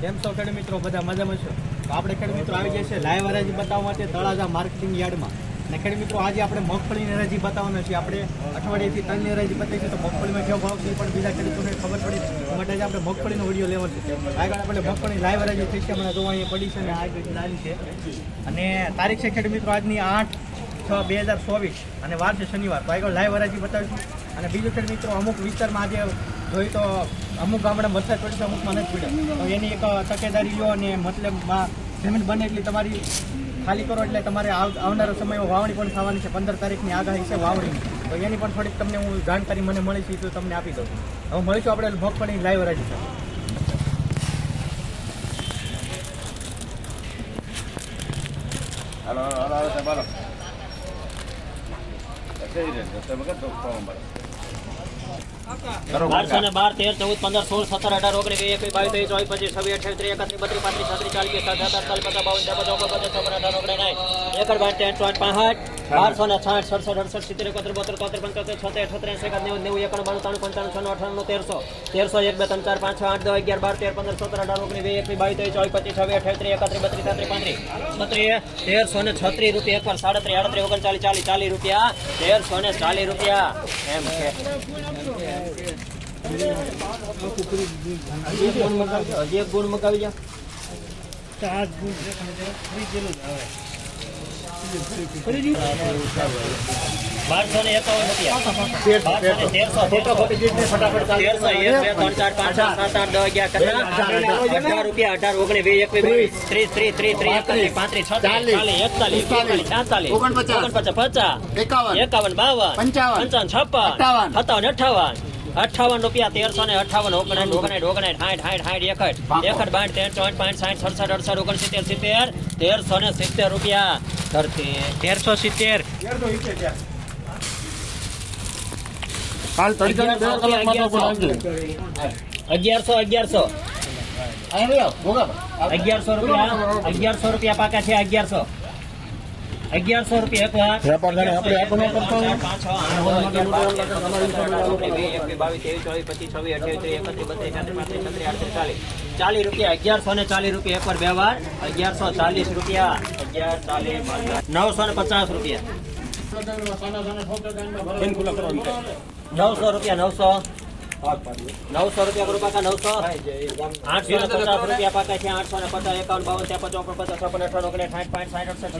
કેમ છો ખેડ મિત્રો? બધા મજામાં છો? તો આપણે ખેડ મિત્રો આવી ગયા છે લાઈવ હરાજી બતાવવા માટે તળાજા માર્કેટિંગ યાર્ડમાં. અને ખેડ મિત્રો, આજે આપણે મગફળીની હરાજી બતાવવાના છીએ આપણે અઠવાડિયેથી ત્રણની હરાજી બતાવી છે. તો મગફળીમાં કેવો ભાવ છે પણ બીજા ખેડૂતોને ખબર પડી. માટે આપણે મગફળીનો વીડિયો લેવાનો છે. આગળ આપણે મગફળી લાઈવ હરાજી થઈ છે. હમણાં જોવા અહીંયા પડી છે અને આ લાવી છે. અને તારીખ છે ખેડ મિત્રો, આજની આઠ છ, બે હજાર ચોવીસ. અને વાર છે શનિવાર. તો આગળ લાઈવ હરાજી બતાવીશું. અને બીજું છે મિત્રો, અમુક વિસ્તારમાં આજે જોઈ તો અમુક ગામડા વરસાદ પડે છે, અમુકમાં નથી પડ્યો તો એની એક તકેદારી લો અને મતલબમાં જમીન બને એટલી તમારી ખાલી કરો એટલે તમારે આવ- આવનારા સમયમાં વાવણી પણ થવાની છે. પંદર તારીખની આગાહી છે વાવણીની. તો એની પણ થોડીક તમને હું જાણકારી મને મળી છે તો તમને આપી દઉં. હવે મળીશું આપણે મગફળી લાઈવ હરાજી સાથે. હાલો હાલો હાલો, સાહેબ બારસો ને ચૌદ પંદર સોળ સત્તર અઢાર ઓગણીસ વીસ એકવીસ બાવીસ ત્રીસ ચોવીસ પચીસ છવ્વીસ અઠ્યાવીસ ત્રીસ એકત્રીસ બત્રીસ પાંત્રીસ છત્રીસ ચાલીસ સાત અઢાર સાલ પચાસ બાવન ત્રેપન ચોપન પચાસ ચોપન અઢાર ઓગણીસ સાઠ એકર બાર ત્રણ પાંસઠ બારસો ને છાઠ સડસઠ અડસઠ સિત્તેર તોતેર પંચોતેર છોતેર અઠોતેર એંસી એકાદ નેવું બાણું ત્રાણું પંચાણું છન્નું અઠાણું તેરસો તેરસો એક ત્રણ પાંચ આઠ દસ અગિયાર બાર તેર પંદર સત્તર અઢાર ઓગણીસ વીસ ત્રેવીસ ચોવીસ પચીસ છવ્વીસ અઠ્યાવીસ ત્રીસ એકત્રીસ બત્રીસ તેત્રીસ પાંત્રીસ છત્રીસ તેરસો ને છત્રીસ રૂપિયા એકવાર સાડત્રીસ આડત્રીસ ઓગણચાલીસ ચાલીસ ચાલીસ રૂપિયા તેરસો ને ચાલીસ રૂપિયા એમ હજી એક ગુણ મગાવી હજી ચાર ગુણ જા બારસો ને એકાવન રૂપિયા. રૂપિયા અઢાર ઓગણીસ વીસ એકવીસ ત્રીસ. ત્રીસ ત્રીસ ત્રીસ એકત્રીસ પાંત્રીસ. છત્રીસ એકતાલીસ બેતાલીસ છેતાલીસ ઓગણપચાસ. પચાસ એકાવન. એકાવન બાવન પંચાવન. પંચાવન છપ્પન. સત્તાવન અઠાવન અઠાવન રૂપિયા તેરસો ને અઠાવન ઓગણાઠ ઓગણાઠ ઓગણાઠ સાઠ સાઠ સાઠ એકઠ એકઠ બાઠ તેર ચોઠ પાંચ સાઠ સડસઠ અડસઠ ઓગણસિત્તેર સિત્તેર તેરસો ને સિત્તેર રૂપિયા. ધરતી. તેરસો સિત્તેર. અગિયારસો અગિયારસો. અગિયારસો રૂપિયા અગિયારસો રૂપિયા પાકા છે અગિયારસો. અગિયારસો રૂપિયા એક ચાલીસ. ચાલીસ રૂપિયા અગિયારસો ને ચાલીસ રૂપિયા એક વાર વ્યવહાર અગિયારસો ચાલીસ રૂપિયા અગિયાર ચાલીસ નવસો ને પચાસ રૂપિયા. નવસો રૂપિયા નવસો. નવસો રૂપિયા પાકા નવસો? આઠસો ને પચાસ રૂપિયા પાકા છે આઠસો ને પચાસ એકાવન બાવન પચાસ છપ્પન સાઠ પાંચ સાઠ અડસઠ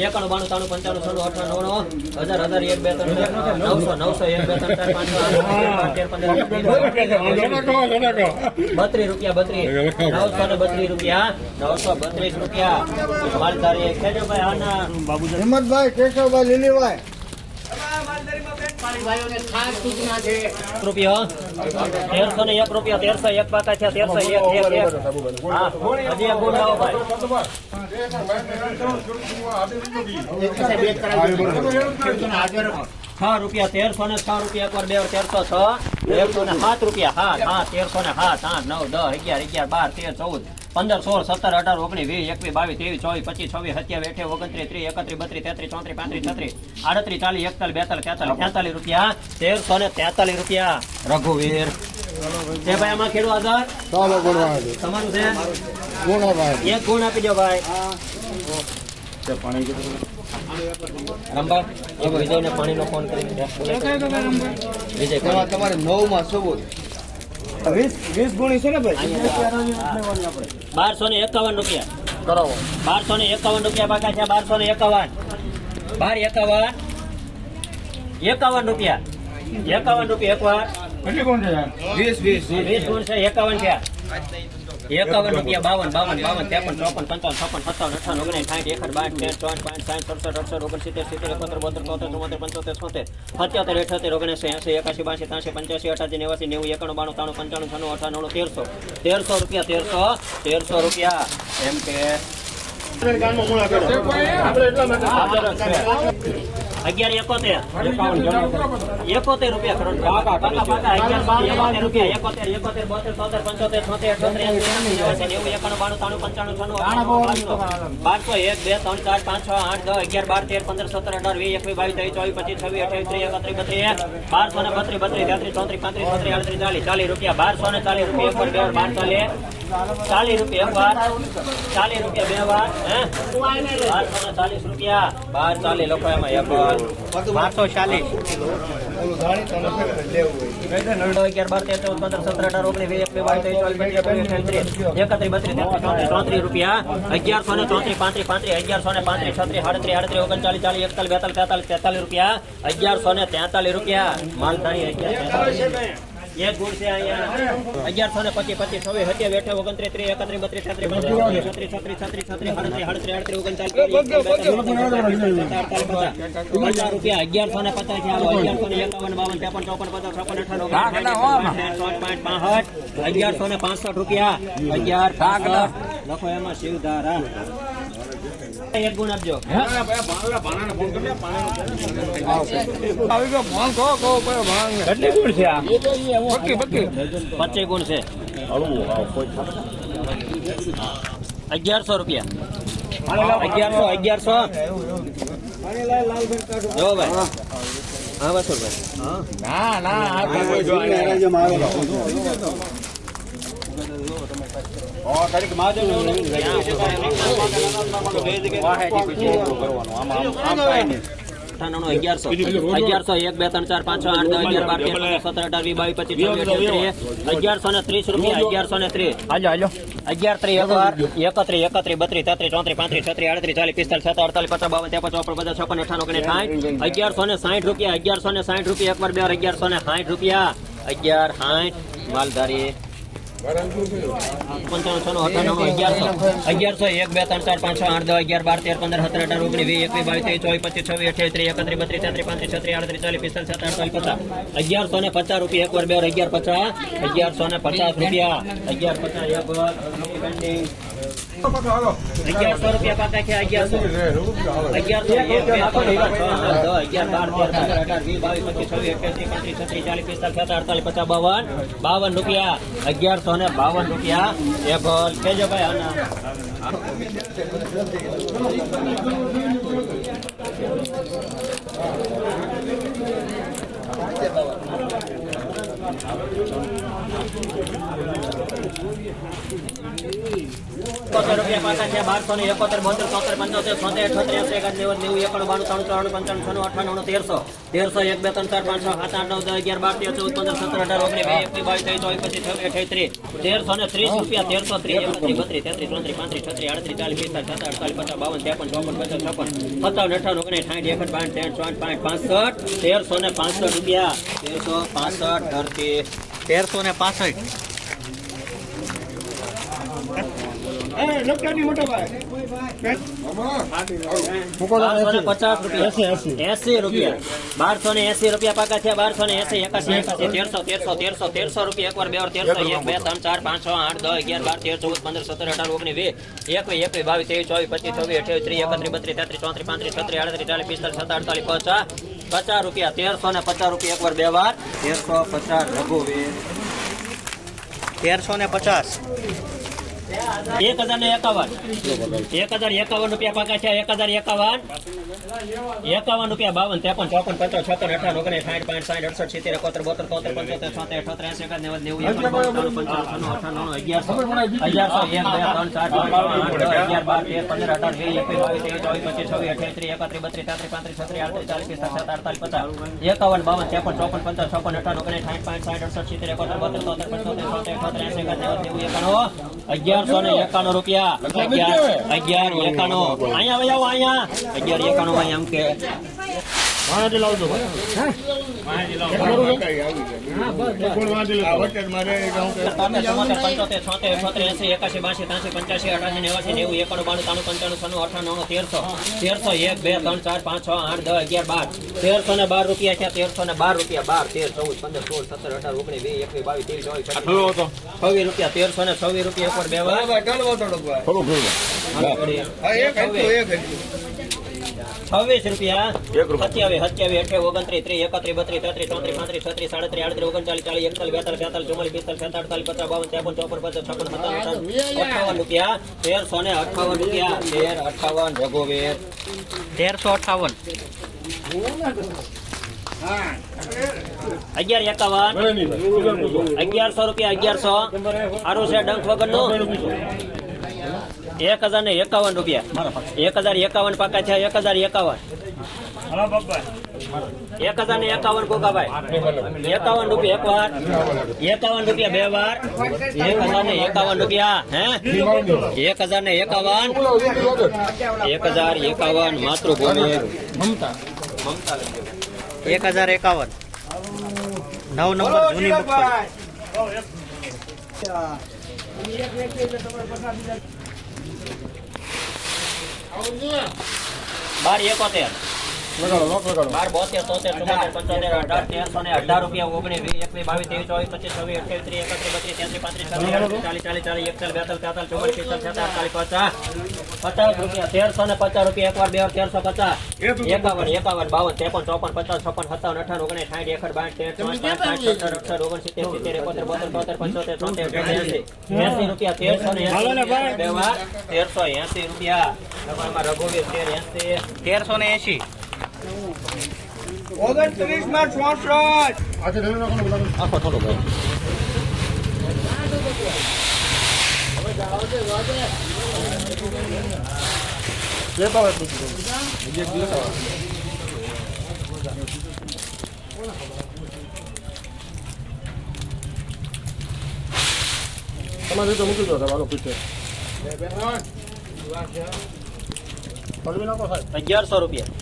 એકાણું બાણું ત્રાણું પંચાણું છન્નું અઠાણું નવ્વાણું હજાર હજાર એક બે ત્રણ નવસો નવસો એક બે ત્રણ ચાર પાંચ બત્રીસ રૂપિયા બત્રીસ નવસો ને બત્રીસ રૂપિયા નવસો બત્રીસ રૂપિયા. માલધારી ખેજો ભાઈ આના. હિંમતભાઈ કેશવભાઈ લીલીભાઈ. રૂપિયો તેરસો ને એક રૂપિયા તેરસો એક પાકા છે તેરસો એક એક એક. હા હજી એક ગુણ લાવો ભાઈ. છ રૂપિયા તેરસો ને છ રૂપિયા એકવાર બે તેરસો છ તેરસો ને સાત રૂપિયા હા હા તેરસો ને સાત આઠ નવ દસ અગિયાર અગિયાર બાર તેર ચૌદ પંદર સોળ સત્તર અઢાર ઓગણીસ વીસ એકવીસ બાવીસ ત્રેવીસ ચોવીસ પચીસ છવ્વીસ સત્યાવીસ અઠ્યાવીસ ઓગણત્રીસ ત્રીસ એકત્રીસ બત્રીસ તેત્રીસ ચોત્રીસ પાંત્રીસ છત્રીસ આડત્રીસ ચાલીસ એકતાલીસ બેતાલીસ તેતાલીસ તેતાલીસ રૂપિયા તેરસો ને તેતાલીસ રૂપિયા. રઘુવીર. છે ભાઈ આમાં ખેડૂત આધાર. તમારું છે? એક ગુણ આપી દો ભાઈ. રંબા એવો વિજયને પાણીનો ફોન કરીને વિજય તમારે નવમાં સબૂત બારસો ને એકાવન રૂપિયા. કરાવો બારસો ને એકાવન રૂપિયા છે બારસો ને એકાવન. બાર એકાવન. એકાવન રૂપિયા. એકાવન રૂપિયા એક વાર. વીસ વીસ. વીસ ગુણ છે એકાવન છે. એકાવન રૂપિયા બાવન બાવન બાવન ચોપન પંચાવન છપ્પન સત્તાવન અઠાવન ઓગણીસ સાઠ એકડ બાર તેર ચોટ પાંચ સાઠ સડસઠ અડસઠ ઓગણસિત્તેર સિત્તેર એકોતેર બોતેર તોતેર ચુમ્મોતેર પંચોતેર છોતેર સત્યોતેર અઠ્યોતેર ઓગણીસ એસી એકાસી બાસી ત્રાસી પંચ્યાસી અઠાસી નેવાસી નેવું એકાણું બાણું ત્રાણું પંચાણું અઠાણું તેરસો રૂપિયા તેરસો તેરસો રૂપિયા એમ કે. અગિયાર એકોતેર. એકોતેર રૂપિયા કરોડ પાકા પાકા અગિયાર રૂપિયા. એકોતેર એકોતેર બોતેર તોતેર પંચોતેર છોતેર નેવું એકાણું બાણું ત્રાણું પંચાણું છન્નું બારસો. એક બે ત્રણ ચાર પાંચ છ આઠ દસ અગિયાર બાર તેર પંદર સત્તર અઢાર વીસ એકવીસ બાવીસ ત્રેવીસ ચોવીસ પચીસ છવ્વીસ અઠાવીસ ત્રીસ એકત્રીસ બત્રીસ બારસો ને બત્રીસ બત્રીસ તેત્રીસ ચોત્રીસ પાંત્રીસ છત્રીસ આડત્રીસ ચાલીસ ચાલીસ રૂપિયા. બારસો ને ચાલીસ રૂપિયા એક વાર બે વાર ચાલીસ રૂપિયા એક વાર. ચાલીસ રૂપિયા બે વાર હે? બારસો ને ચાલીસ રૂપિયા. બાર ચાલીસ લોકો એમાં એક વાર. બારસો ચાલીસ. અગિયાર પંદર સત્તર વીસ એકવીસ બાવીસ ત્રેવીસ રૂપિયા અગિયારસો ને ચોત્રીસ પાંત્રીસ અગિયારસો ને પાંત્રીસ છત્રીસ આડત્રીસ આડત્રીસ ઓગણચાલીસ ચાલીસ એકતાલીસ બેતાલીસ તેતાલીસ તેતાલીસ રૂપિયા અગિયારસો ને તેતાલીસ રૂપિયા માલધારી અગિયાર એક ગુણ છે અહીંયા અગિયારસો ને પચીસ પચીસ છવ્વીસ સત્યાવીસ અઠ્યાવીસ ઓગણત્રીસ ત્રીસ એકત્રીસ બત્રીસ તેત્રીસ બત્રીસ છત્રીસ છત્રીસ છત્રીસ છત્રીસ ઓગણચાલીસ પચાસ રૂપિયા અગિયારસો ને પચાસ અગિયારસો ને એકાવન બાવન ત્રેપન ચોપન પચાસ છપ્પન અઠાવન ઓગણસાઠ અગિયારસો ને પાસઠ રૂપિયા અગિયાર લખો એમાં શિવધારા એક ગુણ આપજો. કેટલી ગુણ છે આ? પક્કી પક્કી. પચીસ ગુણ છે. અગિયારસો રૂપિયા. અગિયારસો અગિયારસો. જો ભાઈ. હા. વસુલભાઈ ના ના આયા. અઠ્ઠાણું અગિયારસો એક બે ત્રણ ચાર પાંચ છ આઠ દસ અગિયાર બાર તેર સત્તર અઢાર વીસ બાવીસ પચીસ છવ્વીસ અગિયારસો ને ત્રીસ રૂપિયા અગિયારસો ને ત્રીસ અગિયાર ત્રીસ એક વાર સાઠ સાઠ રૂપિયા સાઠ રૂપિયા બે અગિયારસો ને સાઠ રૂપિયા અગિયાર સાઠ માલધારી અગિયારસો એક બે ત્રણ પાંચ આઠ અગિયાર બાર તેર પંદર સત્તર અઢાર ઓગણીસ વીસ એકવીસ બાવીસ ત્રેવીસ ચોવીસ પચીસ છવ્વીસ અઠ્યાવીસ ત્રીસ એકત્રીસ બત્રીસ તેત્રીસ પાંત્રીસ ચાલીસ પિસ્તાલીસ સત્તર અગિયારસો ને પચાસ રૂપિયા એક વાર બે અગિયાર પચાસ અગિયારસો ને પચાસ રૂપિયા અગિયાર પચાસ એક અગિયારસો રૂપિયા પાકા છે અગિયારસો અગિયારસો અગિયાર બાર તેર પંદર અઢાર વીસ પચીસ છવ્વીસ અઠ્યાસી પાંત્રીસ છત્રીસ ચાલીસ પિસ્તાલીસ પચાસ બાવન બાવન રૂપિયા અગિયારસો ને બાવન રૂપિયા એ ભલ કેજો તેરસો. તેરસો પાંચ ને ત્રીસ રૂપિયા, તેરસો ત્રીસ, એકત્રીસ, બત્રીસ, તેત્રીસ, ચોત્રીસ, પાંત્રીસ, છત્રીસ પચાસ, બાવન સાઠ એકઠ બાર ત્રણ ચોટ પાંચ તેરસો ને પાસઠ રૂપિયા. તેરસો, પાસઠ ધરતી તેરસો ને પાસઠ. પચાસ રૂપિયા. એસી રૂપિયા. બારસો ને એસી રૂપિયા પાકા છે બારસો ને એસી એકાસી એકાસી. તેરસો તેરસો તેરસો તેરસો રૂપિયા. એક વાર બે વાર તેરસો એક બે ત્રણ ચાર પાંચ છ આઠ દસ અગિયાર બાર તેર ચૌદ પંદર સત્તર અઢાર ઓગણીસ વીસ એકવીસ એકવીસ બાવીસ ત્રેવીસ ચોવીસ પચીસ છવ્વીસ અઠ્યાવીસ ત્રીસ એકત્રીસ બત્રીસ તેત્રીસ ચોત્રીસ પાંત્રીસ છત્રીસ આડત્રીસ ચાલીસ પિસ્તાલીસ સત્તર અડતાલીસ પચાસ પચાસ રૂપિયા. તેરસો ને પચાસ રૂપિયા એક વાર બે વાર. તેરસો પચાસ તેરસો ને પચાસ. એક હજાર ને એકાવન. એક હજાર એકાવન રૂપિયા પાકા છે, એક હજાર એકાવન. એકાવન રૂપિયા બાવન, ત્રેપન, ચોપન પંચો છપ્પન અઠાર, ઓગણીસ, સાઠ પાંચ સાઠ, અડસઠ, સિત્તેર, એકોતેર, બોતેર, તોતેર, પંચોતેર છોતેર અઠોતેર, એસી એકાદ નેવું નેવું અગિયારસો, એક, બે, ત્રણ, ચાર અગિયાર, બાર, તેર, પંદર, અઢાર, વીસ, એકવીસ, બાવીસ તેવીસ ચોવીસ, પચીસ, છવ્વીસ, અઠ્યાવીસ, ત્રીસ, એકત્રીસ, બત્રીસ, તેત્રીસ, પાંત્રીસ, છત્રીસ આડત્રીસ ચાલીસ, પિસ્તાલીસ અડતાલીસ, પચાસ. એકાવન, બાવન, ત્રેપન, ચોપન પંચાવન છપ્પન, અઠાર, ઓગણીસ, સાઠ પાંચ સાઠ, અડસઠ, સિત્તેર, એકોતેર, બોતેર, તોતેર, પંચોતેર, છોતેર અઠોતેર એસી એકાદ નેવું નેવું, એકાણું. અગિયારસો ને એકાણું રૂપિયા. અગિયાર અગિયાર એકાણું. અહીંયા આવે આવો અહીંયા અગિયાર એકાણું અહીંયા એમ કે વાંચી લાવજો એકાસી એંસી, એકાશી, પંચ્યાસી, અઠાસી, નેવાસી, નેવું, એકાણું, બાણું, ત્રાણું, પંચાણું, અઠ્ઠાણું, તેરસો. તેરસો એક, બે, ત્રણ, ચાર, પાંચ, છ, આઠ, દસ, અગિયાર, બાર. તેરસો ને બાર રૂપિયા છે તેરસો ને બાર રૂપિયા બાર તેર ચૌદ પંદર સોળ સત્તર અઢાર ઓગણીસ બે એકવીસ બાવીસ ત્રેવીસ ચોવીસ. છવ્વીસ રૂપિયા તેરસો ને છવ્વીસ રૂપિયા ઉપર બે વાર છવ્વીસ. રૂપિયા. સત્યાવીસ સત્યાવીસ અઠ્યાવીસ ઓગણત્રીસ ત્રીસ એકત્રીસ બત્રીસ તેત્રીસ ચોત્રીસ પાંત્રીસ છત્રીસ સાડત્રીસ આડત્રીસ ઓગણચાલીસ ચાલીસ એકતાલીસ બેતાલીસ તેતાલીસ ચુમ્માલીસ પિસ્તાલીસ છેતાલીસ અડતાલીસ પચાસ બાવન ત્રેપન ચોપન પચાસ છપ્પન સત્તાવન અઠ્ઠાવન અઠ્ઠાવન રૂપિયા તેરસો ને અઠ્ઠાવન રૂપિયા. તેર અઠ્ઠાવન રઘુવીર. તેરસો અઠાવન. અગિયાર એકાવન. અગિયારસો રૂપિયા અગિયારસો. સારું છે ડંખ વગરનું. એક હજાર ને એકાવન રૂપિયા. એક હજાર એકાવન પાકા છે એક હજાર એકાવન. એક હજાર ને એકાવન ગોગાભાઈ એકાવન રૂપિયા એક વાર એકાવન રૂપિયા બે વાર એક હજાર ને એકાવન રૂપિયા હે? એક હજાર ને એકાવન એક હજાર એકાવન માતૃભૂમિ એક હજાર એકાવન. નવ નંબર જૂની મગફળી બાર એકોતેર. લગાડો લોક લગાડો. બાર બોતેર તોતેર ચુમ્મોતેર પંચોતેર અઢાર તેરસો ને અઢાર રૂપિયા ઓગણીસ વીસ એકવીસ બાવીસ ત્રેવીસ ચોવીસ પચીસ છવ્વીસ અઠ્યાવીસ ત્રીસ એકત્રીસ બત્રીસ તેત્રીસ પાંત્રીસ છત્રીસ ચાલીસ ચાલીસ ચાલીસ એકતાલીસ બેતાલીસ તેતાલીસ ચુમ્માલીસ પિસ્તાલીસ છેતાલીસ અડતાલીસ પચાસ પચાસ રૂપિયા તેરસો ને પચાસ રૂપિયા એક બે તેરસો પચાસ. એકાવન એકાવન બાવન ત્રેપન ચોપન પચાસ છપ્પન સત્તાવન અઠાવન ઓગણીસ સાઠ એકસઠ બાઠ તેર સત્તર અઠાર ઓગણસિત્તેર સિત્તેર એકોતેર બોતેર તોતેર પંચોતેર તોતેર એસી એસી રૂપિયા તેરસો ને એસી. બે વાર તેરસો એસી રૂપિયા. રઘુવીર તેર એસી. તેરસો ને એસી. ઓગણત્રીસમાં ચોસઠ. આખી થોડો. તમારી રીતે મૂકી દો તમારો પીછે અગિયારસો રૂપિયા.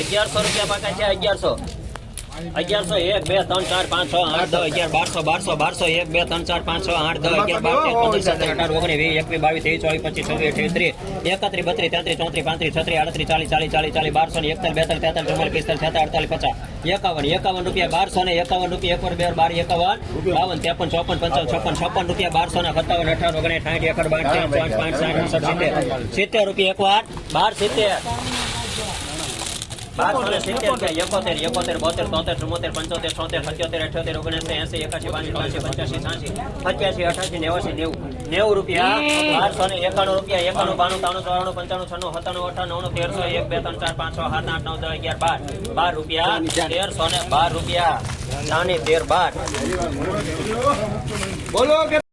અગિયારસો રૂપિયા પાકા છે, અગિયારસો. અગિયારસો એક, બે, ત્રણ, ચાર આઠ, દસ, અગિયાર, બારસો બારસો બારસો બે, ત્રણ, ચાર, પાંચ, છ, આઠ, દસ એકાવન એકાવન રૂપિયા, બારસો ને એકાવન રૂપિયા, એક બે, બાર, એકાવન, બાવન, ત્રેપન, ચોપન, પંચાવન, છપ્પન છપ્પન રૂપિયા, બારસો ને સત્તાવન અઠાવન ઓગણીસ સાઠ એકર બાર પાંચ પાંચ, સાઠ સિત્તેર રૂપિયા એક વાર બાર, સિત્તેર. બારસો સિત્તેર કે એકોતેર એકોતેર બોતેર તોતેર ચુમ્મોતેર પંચોતેર છોતેર સત્યોતેર અઠ્યોતેર ઓગણસી એસી એકાસી બાસી ત્રાસી પંચ્યાસી છ્યાસી અઠાસી નેવાસી નેવું. નેવું રૂપિયા. બારસો ને એકાણું રૂપિયા એકાણું બાણું ત્રાણું ચોરાણું પંચાણું છન્નું સત્તાણું અઠાણું તેરસો એક બે ત્રણ ચાર પાંચ છ સાત આઠ નવ દસ અગિયાર બાર. બાર રૂપિયા તેરસો ને બાર રૂપિયા. નાની તેર બાર. બોલો